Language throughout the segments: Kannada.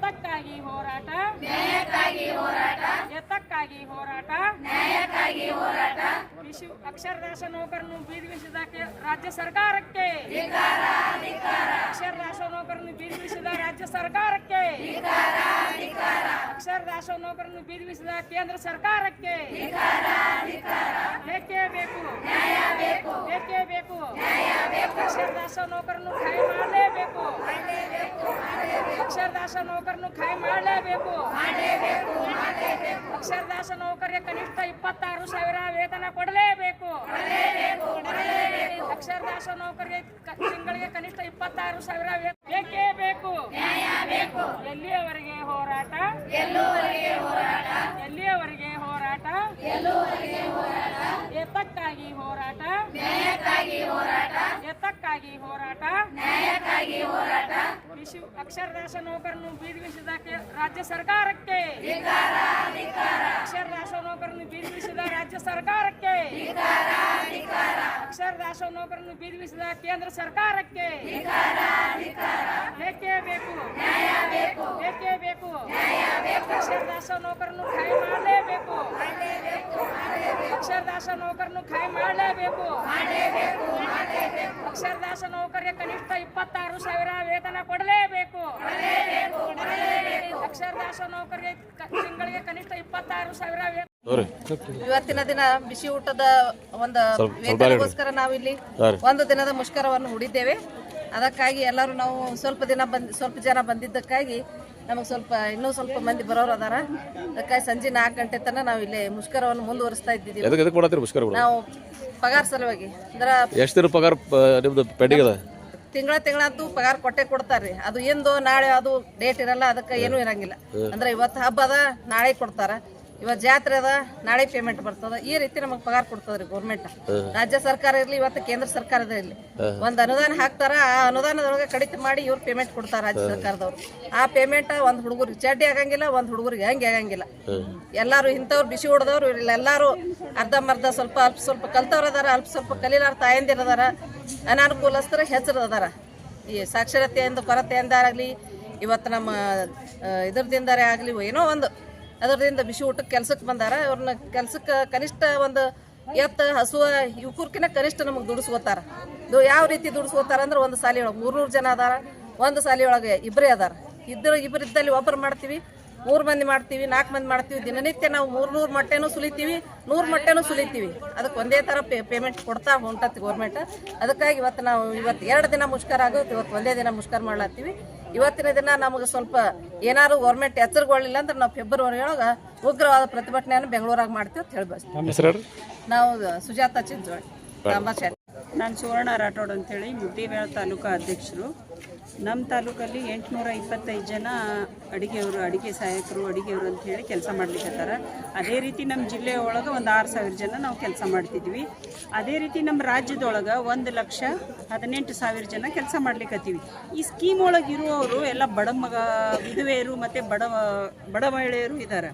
ಹೋರಾಟ. ನ್ಯಾಯಕ್ಕಾಗಿ ಹೋರಾಟ. ಎತ್ತಕ್ಕಾಗಿ ಹೋರಾಟ. ನ್ಯಾಯಕ್ಕಾಗಿ ಹೋರಾಟ. ವಿಶ್ವ ಅಕ್ಷರದಾಸ ನೌಕರನ್ನು ಬೀದಿಗಿಳಿಸಿದ ರಾಜ್ಯ ಸರ್ಕಾರಕ್ಕೆ. ಅಕ್ಷರದಾಸ ನೌಕರನ್ನು ಬೀದಿಗಿಳಿಸಿದ ರಾಜ್ಯ ಸರ್ಕಾರಕ್ಕೆ. ಅಕ್ಷರದಾಸ ನೌಕರನ್ನು ಬೀದಿಗಿಳಿಸಿದ ಕೇಂದ್ರ ಸರ್ಕಾರಕ್ಕೆ. ಬೇಕೇ? ಬೇಕು. ಬೇಕು? ಬೇಕೇ. ಅಕ್ಷರದಾಸ ನೌಕರನ್ನು ಖಾಯಂ ಮಾಡಲೇಬೇಕು. ಅಕ್ಷರದಾಸ ನೌಕರನ್ನು ಖಾಯ್ ಮಾಡಲೇಬೇಕು. ಅಕ್ಷರದಾಸ ನೌಕರಿಗೆ ಕನಿಷ್ಠ ಇಪ್ಪತ್ತಾರು ಸಾವಿರ ವೇತನ ಕೊಡಲೇಬೇಕು. ಅಕ್ಷರದಾಸ ನೌಕರಿಗೆ ತಿಂಗಳಿಗೆ ಕನಿಷ್ಠ ಇಪ್ಪತ್ತಾರು ಸಾವಿರ ಬೇಕೇ ಬೇಕು. ಎಲ್ಲಿಯವರೆಗೆ ಹೋರಾಟ? ಎಲ್ಲಿಯವರೆಗೆ ಹೋರಾಟ? ಎತ್ತಕ್ಕಾಗಿ ಹೋರಾಟ? ಎತ್ತಕ್ಕಾಗಿ ಹೋರಾಟ? ನ್ಯಾಯಕ್ಕಾಗಿ ಹೋರಾಟ? ವಿಶ್ವ ಅಕ್ಷರದಾಸ ನೌಕರನ್ನು ಬೀದಿಗಿಳಿಸಿದ ರಾಜ್ಯ ಸರ್ಕಾರಕ್ಕೆ. ಅಕ್ಷರದಾಸ ನೌಕರನ್ನು ಬೀದಿಗಿಳಿಸಿದ ರಾಜ್ಯ ಸರ್ಕಾರಕ್ಕೆ. ಅಕ್ಷರದಾಸ ನೌಕರನ್ನು ಬೀದಿಗಿಳಿಸಿದ ಕೇಂದ್ರ ಸರ್ಕಾರಕ್ಕೆ. ಬೇಕೇ. ಬೇಕು ಬೇಕು. ಅಕ್ಷರದಾಸ ನೌಕರನ್ನು ಖಾಯಿ ಮಾಡಲೇಬೇಕು. ಅಕ್ಷರದಾಸ ನೌಕರನ್ನು ಖಾಯಿ ಮಾಡಲೇಬೇಕು. ಅಕ್ಷರದಾಸ ನೌಕರಿಗೆ ಕನಿಷ್ಠ ಇಪ್ಪತ್ತಾರು ಸಾವಿರ ವೇತನ ಕೊಡಲೇಬೇಕು. ಕೊಡಲೇಬೇಕು ಕೊಡಲೇಬೇಕು ಅಕ್ಷರದಾಸ ನೌಕರಿಗೆ ತಿಂಗಳಿಗೆ ಕನಿಷ್ಠ ಇಪ್ಪತ್ತಾರು ಸಾವಿರ ಇವತ್ತಿನ ದಿನ ಬಿಸಿ ಊಟದ ಒಂದು ವೇತನಕ್ಕೋಸ್ಕರ ನಾವು ಇಲ್ಲಿ ಒಂದು ದಿನದ ಮುಷ್ಕರವನ್ನು ಹೂಡಿದ್ದೇವೆ. ಅದಕ್ಕಾಗಿ ಎಲ್ಲರೂ ನಾವು ಸ್ವಲ್ಪ ದಿನ ಬಂದ್ ಸ್ವಲ್ಪ ಜನ ಬಂದಿದ್ದಕ್ಕಾಗಿ ನಮಗೆ ಸ್ವಲ್ಪ ಇನ್ನೂ ಸ್ವಲ್ಪ ಮಂದಿ ಬರೋರು ಅದಾರ. ಅದಕ್ಕಾಗಿ ಸಂಜೆ ನಾಲ್ಕು ಗಂಟೆ ತನಕ ನಾವು ಇಲ್ಲಿ ಮುಷ್ಕರವನ್ನು ಮುಂದುವರಿಸ್ತಾ ಇದ್ದೀವಿ ಎದಕ್ಕೆ ಎದಕ್ಕೆ ಕೊಡತ್ತೀರಿ ಮುಷ್ಕರ ನಾವು ಪಗಾರ ಸಲುವಾಗಿ. ಅಂದ್ರೆ ಎಷ್ಟು ಪಗಾರ ನಿಮ್ದು ಪೆಂಡಿಂಗ್ ಅದ? ತಿಂಗಳ ತಿಂಗಳಂತೂ ಪಗಾರ ಕೊಟ್ಟೆ ಕೊಡ್ತಾರ್ರಿ. ಅದು ಎಂದು ನಾಳೆ ಅದು ಡೇಟ್ ಇರಲ್ಲ ಅದಕ್ಕೆ ಏನೂ ಇರಂಗಿಲ್ಲ. ಅಂದ್ರೆ ಇವತ್ತು ಹಬ್ಬ ಅದ ನಾಳೆ ಕೊಡ್ತಾರ. ಇವತ್ತು ಜಾತ್ರೆ ಅದ ನಾಳೆ ಪೇಮೆಂಟ್ ಬರ್ತದ. ಈ ರೀತಿ ನಮಗೆ ಪಗಾರ ಕೊಡ್ತದ್ರಿ ಗೌರ್ಮೆಂಟ್ ರಾಜ್ಯ ಸರ್ಕಾರ ಇರಲಿ ಇವತ್ತು ಕೇಂದ್ರ ಸರ್ಕಾರದ ಇರಲಿ. ಒಂದು ಅನುದಾನ ಹಾಕ್ತಾರ ಆ ಅನುದಾನದೊಳಗೆ ಕಡಿತ ಮಾಡಿ ಇವ್ರು ಪೇಮೆಂಟ್ ಕೊಡ್ತಾರ ರಾಜ್ಯ ಸರ್ಕಾರದವ್ರು. ಆ ಪೇಮೆಂಟ್ ಒಂದ್ ಹುಡುಗರಿಗೆ ಚಡ್ಡಿ ಆಗಂಗಿಲ್ಲ ಒಂದ್ ಹುಡುಗರಿಗೆ ಹಂಗೆ ಆಗಂಗಿಲ್ಲ. ಎಲ್ಲಾರು ಇಂಥವ್ರು ಬಿಸಿ ಹೊಡೆದವ್ರು ಎಲ್ಲಾರು ಅರ್ಧಂಬರ್ಧ ಸ್ವಲ್ಪ ಅಲ್ಪ ಸ್ವಲ್ಪ ಕಲ್ತವ್ರು ಅದಾರ ಅಲ್ಪ ಸ್ವಲ್ಪ ಕಲೀಲಾರ ತಾಯಂದಿರ ಅದಾರ. ಅನಾನುಕೂಲಸ್ಥರ ಹೆಸರು ಅದಾರ. ಈ ಸಾಕ್ಷರತೆಯಿಂದ ಕೊರತೆ ಆಗಲಿ ಇವತ್ತು ನಮ್ಮ ಇದ್ರದಿಂದಾರೆ ಆಗಲಿ, ಏನೋ ಒಂದು. ಅದರದಿಂದ ಬಿಸಿ ಊಟಕ್ಕೆ ಕೆಲಸಕ್ಕೆ ಬಂದಾರ. ಅವ್ರನ್ನ ಕೆಲಸಕ್ಕೆ ಕನಿಷ್ಠ ಒಂದು ಎತ್ತ, ಹಸುವ ಇವಕ್ಕಿನ ಕನಿಷ್ಠ ನಮಗೆ ದುಡಿಸ್ಕೋತಾರ. ಯಾವ ರೀತಿ ದುಡಿಸ್ಕೋತಾರ ಅಂದ್ರೆ ಒಂದು ಸಾಲಿ ಒಳಗೆ ಮೂರ್ನೂರು ಜನ ಅದಾರ. ಒಂದು ಸಾಲಿ ಒಳಗೆ ಇಬ್ಬರೇ ಅದಾರ. ಇದ್ದರು ಇಬ್ಬರಿದ್ದಲ್ಲಿ ಒಬ್ಬರು ಮಾಡ್ತೀವಿ ಮೂರು ಮಂದಿ ಮಾಡ್ತೀವಿ ನಾಲ್ಕು ಮಂದಿ ಮಾಡ್ತೀವಿ ದಿನನಿತ್ಯ ನಾವು ಮೂರು ನೂರು ಮೊಟ್ಟೆನೂ ಸುಲಿತೀವಿ ನೂರು ಮೊಟ್ಟೆನೂ ಸುಲಿತೀವಿ. ಅದಕ್ಕೆ ಒಂದೇ ಥರ ಪೇ ಪೇಮೆಂಟ್ ಕೊಡ್ತಾ ಹೊಂಟತಿ ಗೋರ್ಮೆಂಟ್ ಅದಕ್ಕಾಗಿ ಇವತ್ತು ನಾವು ಇವತ್ತು ಎರಡು ದಿನ ಮುಷ್ಕರ ಆಗುತ್ತೆ ಇವತ್ತು ಒಂದೇ ದಿನ ಮುಷ್ಕರ ಮಾಡ್ಲತ್ತೀವಿ. ಇವತ್ತಿನ ದಿನ ನಮಗೆ ಸ್ವಲ್ಪ ಏನಾದ್ರು ಗೌರ್ಮೆಂಟ್ ಎಚ್ಚರಗೊಳ್ಳಿಲ್ಲ ಅಂದ್ರೆ ನಾವು ಫೆಬ್ರವರಿ ಒಳಗೆ ಉಗ್ರವಾದ ಪ್ರತಿಭಟನೆಯನ್ನು ಬೆಂಗಳೂರಾಗ ಮಾಡ್ತೀವಿ ಅಂತ ಹೇಳಿ ಬಯಸ್ತೀವಿ ನಮ್ಮ ಹೆಸರು ಹೇಳ್ರಿ ನಾವು ಸುಜಾತ ಚಿಂಚೋಳಿ ನಾನು ಸುವರ್ಣ ರಾಠೋಡ್ ಅಂತೇಳಿ ಮುದ್ದೇಬೇಳ ತಾಲೂಕಾ ಅಧ್ಯಕ್ಷರು. ನಮ್ಮ ತಾಲೂಕಲ್ಲಿ ಎಂಟುನೂರ ಇಪ್ಪತ್ತೈದು ಜನ ಅಡುಗೆಯವರು, ಅಡಿಗೆ ಸಹಾಯಕರು, ಅಡುಗೆಯವರು ಅಂತ ಹೇಳಿ ಕೆಲಸ ಮಾಡ್ಲಿಕ್ಕತ್ತಾರ ಅದೇ ರೀತಿ ನಮ್ಮ ಜಿಲ್ಲೆ ಒಳಗೆ ಒಂದು ಆರು ಸಾವಿರ ಜನ ನಾವು ಕೆಲಸ ಮಾಡ್ತಿದ್ವಿ. ಅದೇ ರೀತಿ ನಮ್ಮ ರಾಜ್ಯದೊಳಗೆ ಒಂದು ಲಕ್ಷ ಹದಿನೆಂಟು ಸಾವಿರ ಜನ ಕೆಲಸ ಮಾಡ್ಲಿಕ್ಕತ್ತೀವಿ ಈ ಸ್ಕೀಮ್ ಒಳಗೆ ಇರುವವರು ಎಲ್ಲ ಬಡ ಮಗ, ವಿಧವೆಯರು ಮತ್ತು ಬಡ ಬಡ ಮಹಿಳೆಯರು ಇದ್ದಾರೆ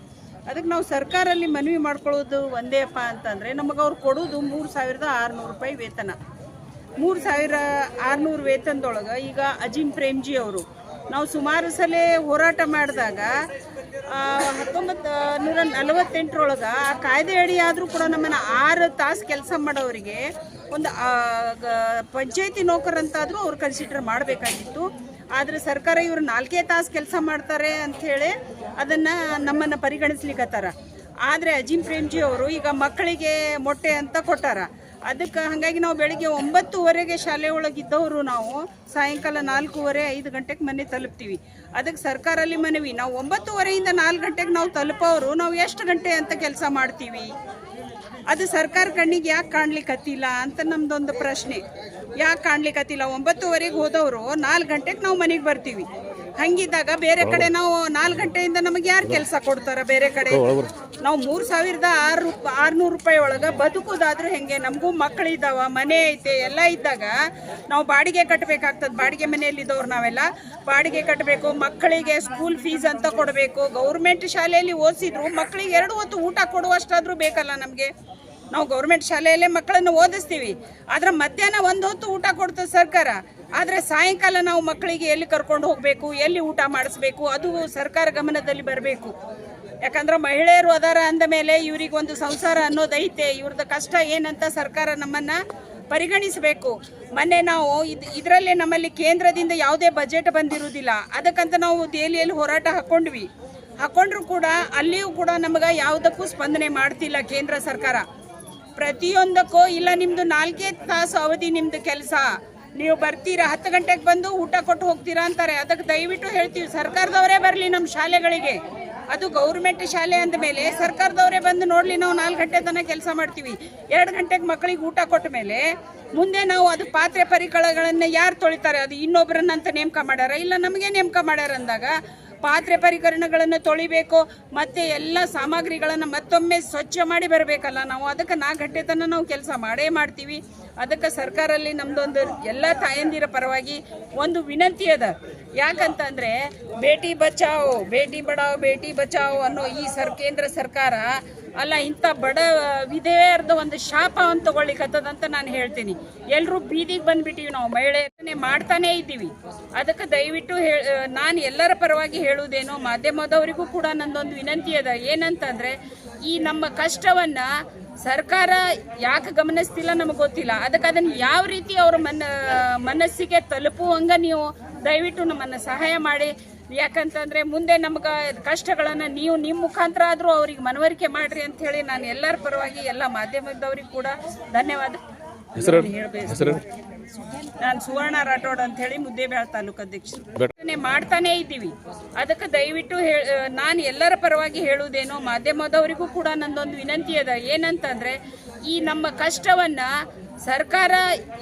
ಅದಕ್ಕೆ ನಾವು ಸರ್ಕಾರಲ್ಲಿ ಮನವಿ ಮಾಡ್ಕೊಳ್ಳೋದು ಒಂದೇಪ್ಪ ಅಂತಂದರೆ ನಮಗೆ ಅವ್ರು ಕೊಡೋದು ಮೂರು ಸಾವಿರದ ಆರುನೂರು ರೂಪಾಯಿ ವೇತನ. ಮೂರು ಸಾವಿರ ಆರುನೂರು ವೇತನದೊಳಗೆ ಈಗ ಅಜಿಮ್ ಪ್ರೇಮ್ಜಿ ಅವರು. ನಾವು ಸುಮಾರು ಸಲ ಹೋರಾಟ ಮಾಡಿದಾಗ ಹತ್ತೊಂಬತ್ತು ನೂರ ನಲವತ್ತೆಂಟರೊಳಗೆ ಆ ಕಾಯ್ದೆ ಅಡಿ ಆದರೂ ಕೂಡ ನಮ್ಮನ್ನು ಆರು ತಾಸು ಕೆಲಸ ಮಾಡೋರಿಗೆ ಒಂದು ಪಂಚಾಯತಿ ನೌಕರಂತಾದರೂ ಅವ್ರು ಕನ್ಸಿಡರ್ ಮಾಡಬೇಕಾಗಿತ್ತು. ಆದರೆ ಸರ್ಕಾರ ಇವರು ನಾಲ್ಕೇ ತಾಸು ಕೆಲಸ ಮಾಡ್ತಾರೆ ಅಂಥೇಳಿ ಅದನ್ನು ನಮ್ಮನ್ನು ಪರಿಗಣಿಸ್ಲಿಕ್ಕತ್ತಾರ ಆದರೆ ಅಜಿಮ್ ಪ್ರೇಮ್ಜಿ ಅವರು ಈಗ ಮಕ್ಕಳಿಗೆ ಮೊಟ್ಟೆ ಅಂತ ಕೊಟ್ಟಾರ. ಅದಕ್ಕೆ ಹಾಗಾಗಿ ನಾವು ಬೆಳಿಗ್ಗೆ ಒಂಬತ್ತುವರೆಗೆ ಶಾಲೆ ಒಳಗಿದ್ದವರು ನಾವು, ಸಾಯಂಕಾಲ ನಾಲ್ಕೂವರೆ, ಐದು ಗಂಟೆಗೆ ಮನೆ ತಲುಪ್ತೀವಿ. ಅದಕ್ಕೆ ಸರ್ಕಾರಲ್ಲಿ ಮನವಿ, ನಾವು ಒಂಬತ್ತುವರೆಯಿಂದ ನಾಲ್ಕು ಗಂಟೆಗೆ ನಾವು ತಲುಪೋರು ನಾವು ಎಷ್ಟು ಗಂಟೆ ಅಂತ ಕೆಲಸ ಮಾಡ್ತೀವಿ? ಅದು ಸರ್ಕಾರ ಕಣ್ಣಿಗೆ ಯಾಕೆ ಕಾಣ್ಲಿಕ್ಕತ್ತಿಲ್ಲ ಅಂತ ನಮ್ದೊಂದು ಪ್ರಶ್ನೆ. ಯಾಕೆ ಕಾಣ್ಲಿಕ್ಕತ್ತಿಲ್ಲ ಒಂಬತ್ತುವರೆಗೆ ಹೋದವರು ನಾಲ್ಕು ಗಂಟೆಗೆ ನಾವು ಮನೆಗೆ ಬರ್ತೀವಿ. ಹಂಗಿದ್ದಾಗ ಬೇರೆ ಕಡೆ ನಾವು ನಾಲ್ಕು ಗಂಟೆಯಿಂದ ನಮಗೆ ಯಾರು ಕೆಲಸ ಕೊಡ್ತಾರ ಬೇರೆ ಕಡೆ? ನಾವು ಮೂರು ಸಾವಿರದ ಆರು ಆರುನೂರು ರೂಪಾಯಿ ಒಳಗೆ ಬದುಕೋದಾದ್ರೂ ಹೆಂಗೆ? ನಮಗೂ ಮಕ್ಕಳಿದ್ದಾವ ಮನೆ ಐತೆ ಎಲ್ಲ ಇದ್ದಾಗ ನಾವು ಬಾಡಿಗೆ ಕಟ್ಟಬೇಕಾಗ್ತದೆ ಬಾಡಿಗೆ ಮನೆಯಲ್ಲಿದ್ದವ್ರು ನಾವೆಲ್ಲ ಬಾಡಿಗೆ ಕಟ್ಟಬೇಕು ಮಕ್ಕಳಿಗೆ ಸ್ಕೂಲ್ ಫೀಸ್ ಅಂತ ಕೊಡಬೇಕು. ಗೌರ್ಮೆಂಟ್ ಶಾಲೆಯಲ್ಲಿ ಓದಿಸಿದ್ರು ಮಕ್ಕಳಿಗೆ ಎರಡು ಹೊತ್ತು ಊಟ ಕೊಡುವಷ್ಟಾದರೂ ಬೇಕಲ್ಲ ನಮಗೆ? ನಾವು ಗೌರ್ಮೆಂಟ್ ಶಾಲೆಯಲ್ಲೇ ಮಕ್ಕಳನ್ನು ಓದಿಸ್ತೀವಿ. ಆದ್ರೆ ಮಧ್ಯಾಹ್ನ ಒಂದು ಹೊತ್ತು ಊಟ ಕೊಡ್ತದೆ ಸರ್ಕಾರ. ಆದರೆ ಸಾಯಂಕಾಲ ನಾವು ಮಕ್ಕಳಿಗೆ ಎಲ್ಲಿ ಕರ್ಕೊಂಡು ಹೋಗಬೇಕು, ಎಲ್ಲಿ ಊಟ ಮಾಡಿಸ್ಬೇಕು, ಅದು ಸರ್ಕಾರ ಗಮನದಲ್ಲಿ ಬರಬೇಕು. ಯಾಕಂದ್ರೆ ಮಹಿಳೆಯರು ಅದಾರ ಅಂದ ಮೇಲೆ ಇವ್ರಿಗೆ ಒಂದು ಸಂಸಾರ ಅನ್ನೋದೈತೆ ಇವ್ರದ್ದು ಕಷ್ಟ ಏನಂತ ಸರ್ಕಾರ ನಮ್ಮನ್ನ ಪರಿಗಣಿಸಬೇಕು. ಮೊನ್ನೆ ನಾವು ಇದು, ಇದರಲ್ಲೇ ನಮ್ಮಲ್ಲಿ ಕೇಂದ್ರದಿಂದ ಯಾವುದೇ ಬಜೆಟ್ ಬಂದಿರುವುದಿಲ್ಲ. ಅದಕ್ಕಂತ ನಾವು ದೆಹಲಿಯಲ್ಲಿ ಹೋರಾಟ ಹಾಕೊಂಡ್ವಿ ಹಾಕ್ಕೊಂಡ್ರೂ ಕೂಡ ಅಲ್ಲಿಯೂ ಕೂಡ ನಮಗೆ ಯಾವುದಕ್ಕೂ ಸ್ಪಂದನೆ ಮಾಡ್ತಿಲ್ಲ ಕೇಂದ್ರ ಸರ್ಕಾರ. ಪ್ರತಿಯೊಂದಕ್ಕೂ ಇಲ್ಲ, ನಿಮ್ದು ನಾಲ್ಕೇ ತಾಸು ಅವಧಿ ನಿಮ್ದು ಕೆಲಸ. ನೀವು ಬರ್ತೀರಾ, ಹತ್ತು ಗಂಟೆಗೆ ಬಂದು ಊಟ ಕೊಟ್ಟು ಹೋಗ್ತೀರಾ ಅಂತಾರೆ. ಅದಕ್ಕೆ ದಯವಿಟ್ಟು ಹೇಳ್ತೀವಿ, ಸರ್ಕಾರದವರೇ ಬರಲಿ ನಮ್ಮ ಶಾಲೆಗಳಿಗೆ. ಅದು ಗೌರ್ಮೆಂಟ್ ಶಾಲೆ ಅಂದ ಮೇಲೆ ಸರ್ಕಾರದವರೇ ಬಂದು ನೋಡ್ಲಿ, ನಾವು ನಾಲ್ಕು ಗಂಟೆ ತನಕ ಕೆಲಸ ಮಾಡ್ತೀವಿ. ಎರಡು ಗಂಟೆಗೆ ಮಕ್ಕಳಿಗೆ ಊಟ ಕೊಟ್ಟ ಮೇಲೆ ಮುಂದೆ ನಾವು ಅದು ಪಾತ್ರೆ ಪರಿಕರಗಳನ್ನ ಯಾರು ತೊಳಿತಾರೆ? ಅದು ಇನ್ನೊಬ್ಬರನ್ನಂತ ನೇಮಕ ಮಾಡ್ಯಾರ? ಇಲ್ಲ, ನಮಗೆ ನೇಮಕ ಮಾಡ್ಯಾರ ಅಂದಾಗ ಪಾತ್ರೆ ಪರಿಕರಣಗಳನ್ನು ತೊಳಿಬೇಕು, ಮತ್ತೆ ಎಲ್ಲ ಸಾಮಗ್ರಿಗಳನ್ನು ಮತ್ತೊಮ್ಮೆ ಸ್ವಚ್ಛ ಮಾಡಿ ಬರಬೇಕಲ್ಲ ನಾವು? ಅದಕ್ಕೆ ನಾ ಗಂಟೆ ತನಕ ನಾವು ಕೆಲಸ ಮಾಡೇ ಮಾಡ್ತೀವಿ. ಅದಕ್ಕೆ ಸರ್ಕಾರಲ್ಲಿ ನಮ್ಮದೊಂದು ಎಲ್ಲ ತಾಯಂದಿರ ಪರವಾಗಿ ಒಂದು ವಿನಂತಿ ಅದ. ಯಾಕಂತಂದರೆ ಭೇಟಿ ಬಚಾವೋ ಭೇಟಿ ಬಡಾವೋ ಭೇಟಿ ಬಚಾವೋ ಅನ್ನೋ ಈ ಸರ್, ಕೇಂದ್ರ ಸರ್ಕಾರ ಅಲ್ಲ, ಇಂಥ ಬಡ ವಿಧೇಯರ್ದ ಒಂದು ಶಾಪ ಅಂತ ನಾನು ಹೇಳ್ತೀನಿ. ಎಲ್ಲರೂ ಬೀದಿಗೆ ಬಂದ್ಬಿಟ್ಟಿವಿ ನಾವು ಮಹಿಳೆಯರನ್ನೇ ಮಾಡ್ತಾನೇ ಇದ್ದೀವಿ. ಅದಕ್ಕೆ ದಯವಿಟ್ಟು ಹೇ ನಾನು ಎಲ್ಲರ ಪರವಾಗಿ ಹೇಳುವುದೇನೋ, ಮಾಧ್ಯಮದವರಿಗೂ ಕೂಡ ನಂದೊಂದು ವಿನಂತಿ ಅದ. ಏನಂತಂದ್ರೆ, ಈ ನಮ್ಮ ಕಷ್ಟವನ್ನ ಸರ್ಕಾರ ಯಾಕೆ ಗಮನಿಸ್ತಿಲ್ಲ ನಮಗೆ ಗೊತ್ತಿಲ್ಲ. ಅದಕ್ಕೆ ಅದನ್ನ ಯಾವ ರೀತಿ ಅವ್ರ ಮನ ಮನಸ್ಸಿಗೆ ತಲುಪುವಂಗ ನೀವು ದಯವಿಟ್ಟು ನಮ್ಮನ್ನು ಸಹಾಯ ಮಾಡಿ. ಯಾಕಂತಂದ್ರೆ ಮುಂದೆ ನಮ್ಗೆ ಕಷ್ಟಗಳನ್ನ ನೀವು ನಿಮ್ಮ ಮುಖಾಂತರ ಆದರೂ ಅವ್ರಿಗೆ ಮನವರಿಕೆ ಮಾಡ್ರಿ ಅಂತ ಹೇಳಿ ನಾನು ಎಲ್ಲರ ಪರವಾಗಿ ಎಲ್ಲ ಮಾಧ್ಯಮದವ್ರಿಗೆ ಕೂಡ ಧನ್ಯವಾದ ನಾನ್ ಸುವರ್ಣ ರಾಠೋಡ್ ಅಂತ ಹೇಳಿ ಮುದ್ದೇಬೇಳ ತಾಲೂಕು ಅಧ್ಯಕ್ಷರು. ಮಾಡ್ತಾನೆ ಇದ್ದೀವಿ. ಅದಕ್ಕೆ ದಯವಿಟ್ಟು ನಾನು ಎಲ್ಲರ ಪರವಾಗಿ ಹೇಳುವುದೇನೋ ಮಾಧ್ಯಮದವರಿಗೂ ಕೂಡ ನಂದೊಂದು ವಿನಂತಿ ಅದ. ಏನಂತಂದ್ರೆ ಈ ನಮ್ಮ ಕಷ್ಟವನ್ನ ಸರ್ಕಾರ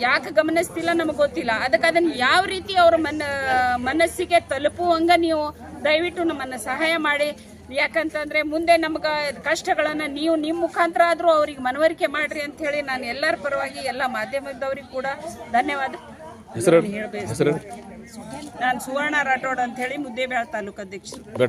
ಯಾಕೆ ಗಮನಿಸ್ತಿಲ್ಲ ನಮಗೆ ಗೊತ್ತಿಲ್ಲ. ಅದಕ್ಕೆ ಅದನ್ನ ಯಾವ ರೀತಿ ಅವ್ರ ಮನ ಮನಸ್ಸಿಗೆ ತಲುಪುವಂಗ ನೀವು ದಯವಿಟ್ಟು ನಮ್ಮನ್ನು ಸಹಾಯ ಮಾಡಿ. ಯಾಕಂತಂದ್ರೆ ಮುಂದೆ ನಮ್ಗೆ ಕಷ್ಟಗಳನ್ನ ನೀವು ನಿಮ್ಮ ಮುಖಾಂತರ ಆದರೂ ಅವ್ರಿಗೆ ಮನವರಿಕೆ ಮಾಡ್ರಿ ಅಂತ ಹೇಳಿ ನಾನು ಎಲ್ಲರ ಪರವಾಗಿ ಎಲ್ಲ ಮಾಧ್ಯಮದವ್ರಿಗೆ ಕೂಡ ಧನ್ಯವಾದ. ನಾನು ಸುವರ್ಣ ರಾಠೋಡ್ ಅಂತ ಹೇಳಿ ಮುದ್ದೇಬೇಳ ತಾಲೂಕು ಅಧ್ಯಕ್ಷರು.